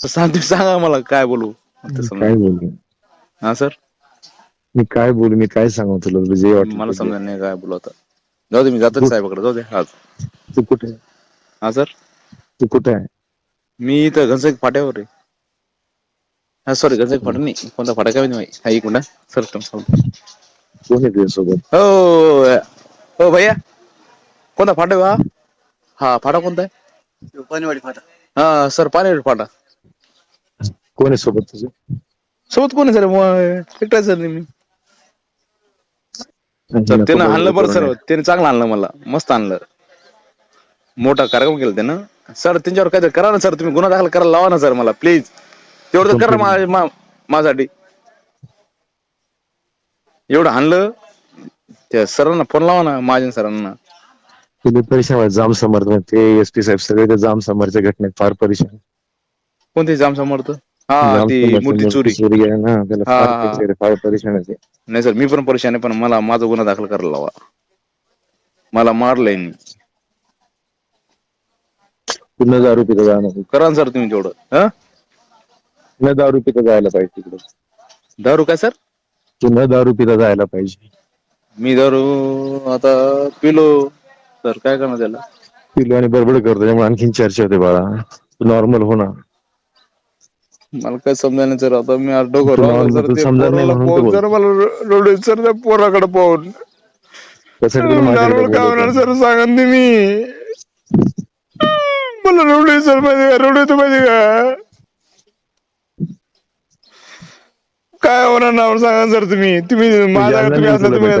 तर सांग तुम्ही सांगा मला काय बोलू. काय बोलू? हा सर? मी काय बोलू? मी काय सांगू तुला? तुला जे वाटलं मला ते. समजा नाही काय बोलू आता. जाऊ दे मी जातो ना साहेबाकडे. जाऊ दे हा. तू कुठे? आहे? हा सर? तू कुठे आहे? मी इथं घनसाई फाट्यावर आहे. हा सॉरी घनसाई फाटा नाही. कोणता फाटा काय माहिती हा एक मिनिट सर कोण आहे तुझ्यासोबत? हो हो भैया. कोणता फाटा आहे हा? हा फाटा कोणता आहे? पाणीवाडी फाटा. हा सर पाणी फाटा. कोण आहे सोबत तुझं? सोबत कोण आहे सर? मग एकटाच सर मी. सर त्यानं आणलं बरं सर. त्याने चांगलं आणलं मला. मस्त आणलं. मोठा कार्यक्रम केला त्यानं. सर त्यांच्यावर काहीतरी करा ना सर. तुम्ही गुन्हा दाखल करायला लावा ना सर मला प्लीज. तेवढं तर करा मा- मा- माझ्यासाठी. एवढं आणलं त्या सरांना फोन लावा ना महाजन सरांना. तुम्ही परेशान व्हा, जाम समर्थ. ते एस पी साहेब सगळे जाम समर्थच्या घटनेत फार परेशान. कोणते जाम समर्थ? हा ती मूर्ती चोरी. चोरी आहे ना त्याला हा, फार हा. परेशान आहे, फार परेशान आहे ते. नाही सर मी पण परेशान आहे पण मला माझा गुन्हा दाखल करायला लावा. मला मारलंय मी. न दारू पिता जाणार करा ना सर तुम्ही तेवढं. हा? न दारू पिता जायला पाहिजे तिकडे. दारू काय सर? तू न दारू पिता जायला पाहिजे. मी दारू आता पिलो. तर काय करणार त्याला? पिलो आणि बडबड करतो त्यामुळे आणखीन चर्चा होते बाळा. तू नॉर्मल हो ना. मला काय समजा नाही सर आता मी तू राहून normal सर तू पोराला पाहून मला रडू त्या पोराकडे पाहून. काय होणार. सर सांगा ना तुम्ही मला रडू सर माहिती का? रडू माहिती का? काय होणार नाव सांगा सर तुम्ही. तुम्ही माझ्या तुम्ही असला तुम्ही.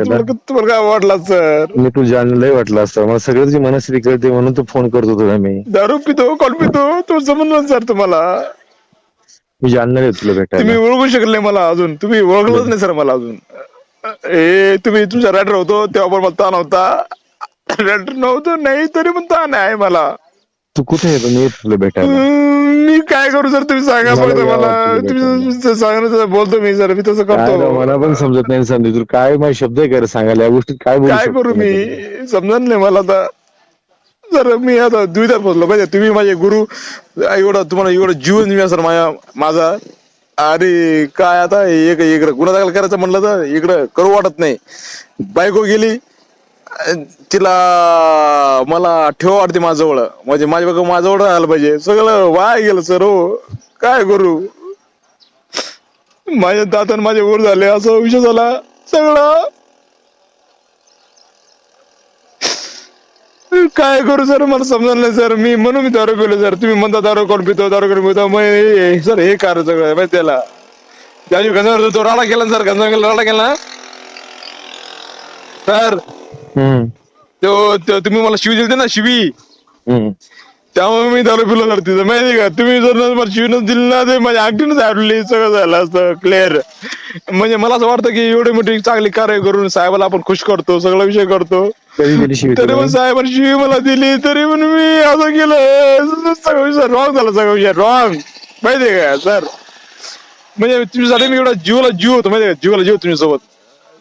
तुम्हाला काय वाटला सर मी तू जाणलं लय वाटलं असतं. मला सगळं तुझी मनस्थिती कळते म्हणून तू फोन करतो तुला मी. दारू पितो कॉल पितो. तो समजणार सर तुम्हाला. मी जाणणार आहे तुला तुम्ही भेटायला ओळखू शकले मला अजून. तुम्ही ओळखलंच नाही सर मला अजून. ए तुम्ही तुमच्या रॅटर होतो तेव्हा पण मला ताण होता. रॅटर नव्हतो नाही तरी पण ताण आहे मला. तू कुठे आहे? मी येतो तुला भेटायला मी काय करू सर? तुम्ही सांगा मला फक्त यावं मला. वाटतं तुम्ही सांगा बोलतो मी सर मी तसं काय करतो मला पण समजत नाही संधी तुला काय माझे शब्द आहे का रे सांगायला? या गोष्टीत काय बोलू काय शकतो करू मी मी? समजत नाही मला आता. जर मी आता द्विधात पोचलो पाहिजे म्हणजे तुम्ही माझे गुरु एवढं तुम्हाला एवढं जीवन मी सर माझ्या माझा. अरे काय आता एक इकडं गुन्हा दाखल करायचं म्हणलं तर इकडं करू वाटत नाही. बायको गेली तिला मला ठेव वाटते माझ्याजवळ. म्हणजे माझ्या बायको माझ्याजवळ राहायला पाहिजे. सगळं वाया गेलं सर हो. काय करू? माझ्या दातन माझे वर झाले असं विषय झाला. सगळं काय करू सर? मला समजणार नाही सर. मी म्हणून मी दारू पिलो सर. तुम्ही म्हणता दारू कोण पितो? दारू कोण पितो? मग हे- सर हे कारण सगळं? माहिती त्याला. त्या दिवशी गंजावर तो राडा केला ना सर. गंजावर राडा केला ना. सर हम्म, तो तो तुम्ही मला शिवी दिली ना शिवी. हम्म. त्यामुळे मी दारू पिलो सर तिथं. माहिती का? तुम्ही जर ना मला शिवीनच दिली ना ते माझ्या अंगठीनच आडली. सगळं झालं असतं. क्लिअर म्हणजे मला असं वाटतं की एवढी मोठी चांगली कार्य करून साहेबाला आपण खुश करतो सगळा विषय करतो. कधी दिली शिवी तरी तुला? पण साहेबांनी शिवी मला दिली तरी पण मी असं केलं सगळं विषय रॉंग झाला सगळं विषय रॉंग माहितीये का सर? म्हणजे तुमच्यासाठी मी एवढा जीवाला जीव होतो माहितीये का? जीवाला जीव तुमच्यासोबत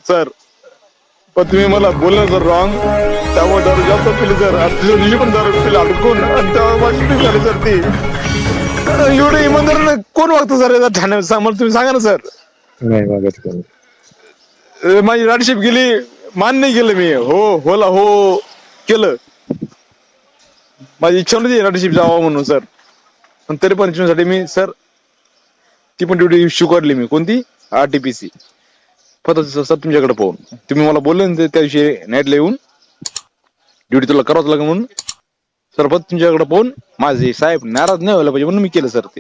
सर पण तुम्ही मला बोललं सर रॉंग त्यामुळे दारू जास्त पिली सर. दिवशी पण दारू पिली अडकून चुकी झाली सर ती. एवढं इमानदार कोण वागतं सर याचा ठाणे मला तुम्ही सांगा ना सर. नाही माझी राडशिप गेली. मान्य केलं मी. हो होला हो केलं. माझी इच्छा नव्हती राडशिप जावं म्हणून सर पण तरी पण साठी मी सर ती पण ड्युटी स्वीकारली मी. कोणती? आरटीपीसी फक्त सर तुमच्याकडे पाहून. तुम्ही मला बोलले ना त्या दिवशी नाईटला येऊन ड्युटी तुला करावंच लागेल म्हणून. सर फक्त तुमच्याकडे पाहून माझे साहेब नाराज नाही व्हायला पाहिजे म्हणून मी केलं सर ते.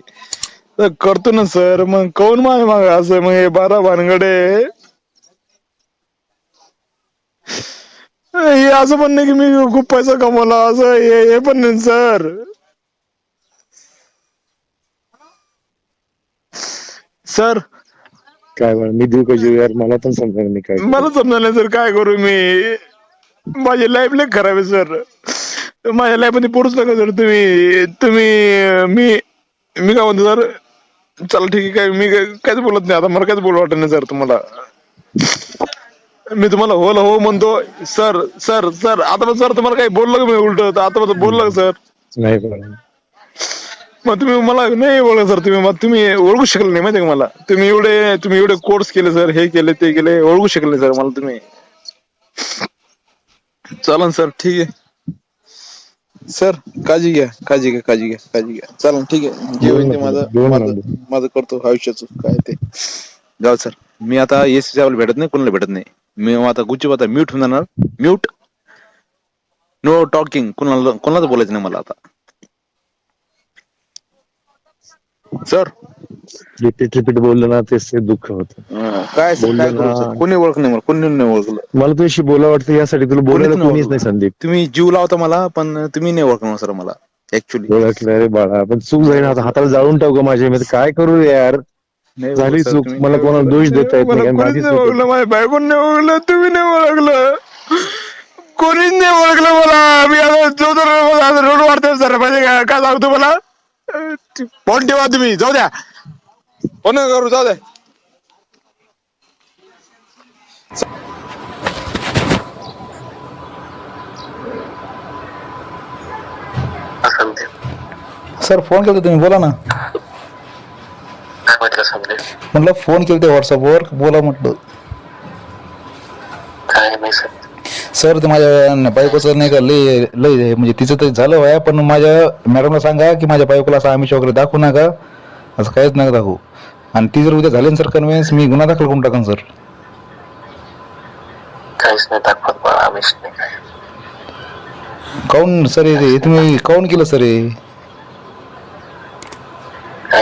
तर करतो ना सर मग कोण माग माग? असं मग हे बारा भानगडे. हे असं पण नाही की मी खूप पैसा कमवला असं हे हे पण नाही सर. सर. काय बरं, मी देऊ का जीव यार? मला पण समजा मी काय. मला समजा नाही सर काय करू मी? माझी लाईफ लय खराब आहे सर. माझ्या लाईफमध्ये पोरूच नका सर तुम्ही. तुम्ही मी मी काय म्हणतो सर? चला ठीक आहे काय मी काय- काहीच बोलत नाही आता मला काहीच बोलू वाटत नाही सर तुम्हाला. मी तुम्हाला हो हो म्हणतो. सर सर सर आता सर तुम्हाला काही बोललं का मी उलट? आता पण बोललं का सर? नाही. मग तुम्ही मला नाही ओळख सर तुम्ही. मग तुम्ही ओळखू शकले नाही माहिती का मला? तुम्ही एवढे तुम्ही एवढे कोर्स केले सर हे केले ते केले ओळखू शकले सर मला तुम्ही. चालन सर ठीक आहे. सर काळजी घ्या काळजी घ्या काळजी घ्या काळजी घ्या. चालन ठीक आहे. जे होईल ते माझं माझं. माझं करतो आयुष्याचं काय ते. जाऊ सर मी आता एस साहेबाला भेटत नाही कोणाला भेटत नाही. मी आता गुच्ची आता म्यूट होऊन जाणार. म्यूट नो टॉकिंग कोणाला कोणालाच बोलायचं नाही मला आता. सर रिपीट रिपीट बोललं ना तेच ते दुःख होत. काय करू. सर कोणी ओळख नाही मला? कोणी नाही ओळखलं? मला तुझ्याशी बोला वाटतं यासाठी तुला बोलायला कोणीच नाही कोणीच. संदीप. तुम्ही जीव लावता मला पण तुम्ही नाही ओळखणार सर मला ऍक्च्युली ओळखलं रे बाळा पण चूक झाली ना आता हाताला जाळून टाकू माझ्या मी आता काय करू रे यार? झाली चूक. मला कोणाला दोष देता येत नाही कारण माझी चूक आहे. माझ्या बायकोन नाही ओळखलं तुम्ही नाही ओळखलं. कोणीच नाही ओळखलं मला. मी आता जो तर रोड वाढतोय सर का? काय सांगतो मला? फोन ठेवा तुम्ही. जाऊ द्या. फोन नका करू जाऊ द्या. सर फोन केलता तुम्ही बोला ना. काय म्हटलं फोन केलते व्हॉट्सअपवर बोला म्हटलं. काय नाही संदीप सर ते माझ्या बायकोचं नाही का लय लय म्हणजे तिचं तर झालं आहे पण माझ्या मॅडमला सांगा की माझ्या बायकोला असं आमिष वगैरे दाखवू नका. असं काहीच नका दाखवू. आणि ती जर उद्या झाली ना सर कन्व्हिन्स मी गुन्हा दाखल करून टाकन सर. काहीच नाही दाखवत आमिष नाही. काय काऊन सर हे हे तुम्ही काऊन केलं सर हे?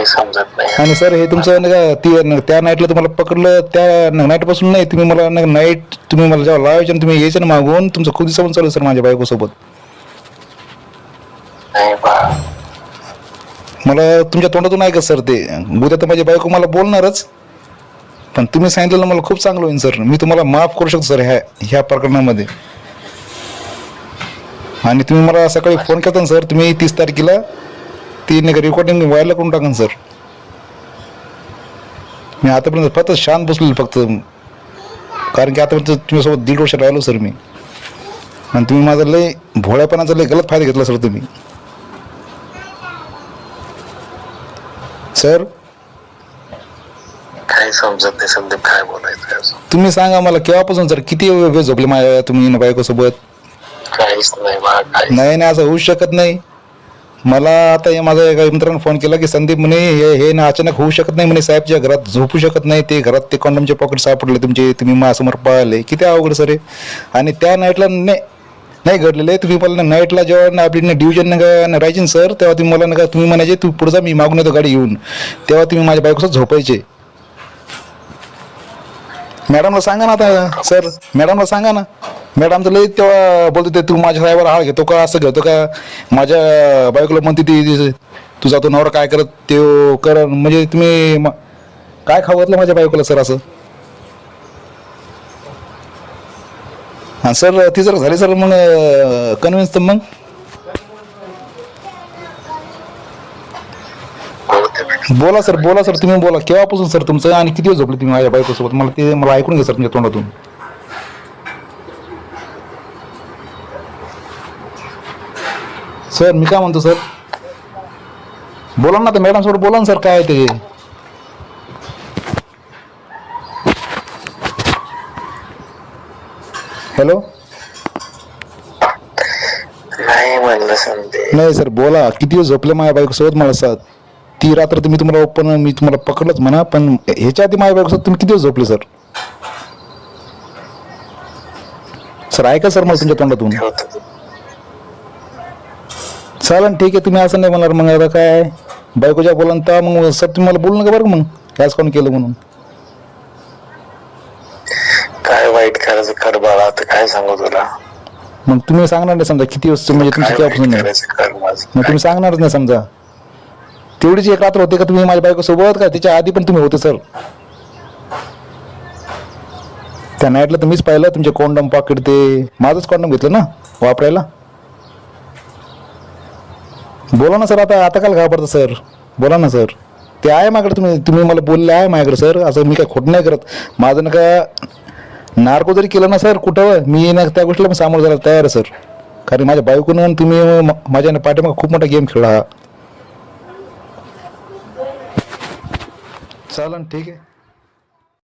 काही समजत नाही आणि सर हे तुमचं नाही का ती त्या नाईटला तुम्हाला पकडलं त्या नाईटपासून नाही तुम्ही मला नाईट तुम्ही मला जेव्हा लावायचे आणि तुम्ही यायचे ना मागून तुमचं खूप दिवसापासून चालू आहे सर माझ्या बायकोसोबत. नाही बा. मला तुमच्या तोंडातून ऐकत सर ते. उद्या तर माझी बायको मला बोलणारच. पण तुम्ही सांगितलेलं मला खूप चांगलं होईल सर. मी तुम्हाला माफ करू शकतो सर ह्या ह्या प्रकरणामध्ये. आणि तुम्ही मला सकाळी फोन केला ना सर तुम्ही तीस तारखेला ती नाही का रेकॉर्डिंग व्हायला करून टाका ना सर मी आतापर्यंत फक्त शांत बसलेलो फक्त. कारण की आतापर्यंत तुमच्यासोबत दीड वर्ष राहिलो सर मी. आणि तुम्ही माझा लय भोळ्यापणाचा लय गलत फायदा घेतला सर तुम्ही. सर काही समजत नाही संदीप काय बोलायचं. तुम्ही सांगा मला केव्हापासून सर किती वेळ झोपले माझ्या तुम्ही बायकोसोबत? काहीच नाही बा काही नाही नाही असं होऊ शकत नाही. मला आता हे माझ्या एका मित्राने फोन केला की संदीप म्हणे हे हे ना अचानक होऊ शकत नाही म्हणे साहेबच्या घरात झोपू शकत नाही ते घरात ते कॉन्डमचे पॉकेट सापडले तुमचे तुम्ही माझ्यासमोर पाहिले. किती अवघड सर आहे आणि त्या नाईटला नाही नाही घडलेले तुम्ही मला नाईटला जेव्हा ना आपली डिव्हिजन राहायची ना सर तेव्हा तुम्ही मला नका तुम्ही म्हणायचे तू पुढचा मी मागून येतो गाडी येऊन तेव्हा तुम्ही माझ्या बायकोसोबत झोपायचे. मॅडमला सांगा ना आता सर मॅडमला सांगा ना. मॅडम तर लई तेव्हा बोलतो ते तू माझ्या साहेबाला हाळ घेतो का? असं घेतो का? माझ्या बायकोला म्हणते ती तुझा तो नवरा काय करत ते कर. म्हणजे तुम्ही म- काय खावतलं माझ्या बायकोला सर असं? हां सर ती जर झाली सर मग कन्व्हिन्स तर मग. बोला सर बोला सर तुम्ही बोला. केव्हापासून सर तुमचं? आणि किती दिवस झोपले तुम्ही माझ्या बायकोसोबत? मला ते मला ऐकून घ्या सर तुमच्या तोंडातून. सर मी काय म्हणतो सर बोला ना तर मॅडम सोबत बोला ना सर काय आहे ते? हॅलो नाही म्हणलं नाही सर बोला. किती दिवस झोपले माझ्या बायकोसोबत मला सर ती रात्र तुम्ही तुम्हाला ओपन मी तुम्हाला पकडलंच म्हणा पण ह्याच्या आधी माझ्या बायकोसोबत तुम्ही किती दिवस झोपले सर सर ऐका सर मला तुमच्या तोंडातून. चालेल ठीक आहे तुम्ही असं नाही म्हणणार मग आता काय बायकोच्या बोला तर मग सर तुम्ही मला बोलू नका बरं का मग? याच कोण केलं म्हणून? काय वाईट करायचं कर बाळा आता काय सांगू तुला? मग तुम्ही सांगणार नाही समजा किती दिवस म्हणजे तुमची काय केव्हापासून वाईट नाही करायचं कर माझं? मग तुम्ही सांगणारच नाही समजा. तेवढीच एक रात्र होते का तुम्ही माझ्या बायकोसोबत? का त्याच्या आधी पण तुम्ही होते सर? त्या नाईटला तर मीच पाहिलं तुमचे कॉन्डम पॉकेट ते. माझंच कॉन्डम घेतलं ना वापरायला? बोला ना सर आता आता काल घाबरता सर. बोला ना सर. ते आहे माझ्याकडे तुम्ही तुम्ही मला बोलले आहे माझ्याकडे सर. असं मी काय खोट नाही करत. माझं ना का नार्को जरी केलं ना सर कुठं मी ना त्या गोष्टीला पण सामोरं जायला तयार आहे सर. कारण माझ्या बायकोनं तुम्ही माझ्या पाठीमाग खूप मोठा गेम खेळला हा. चालन ठीक आहे.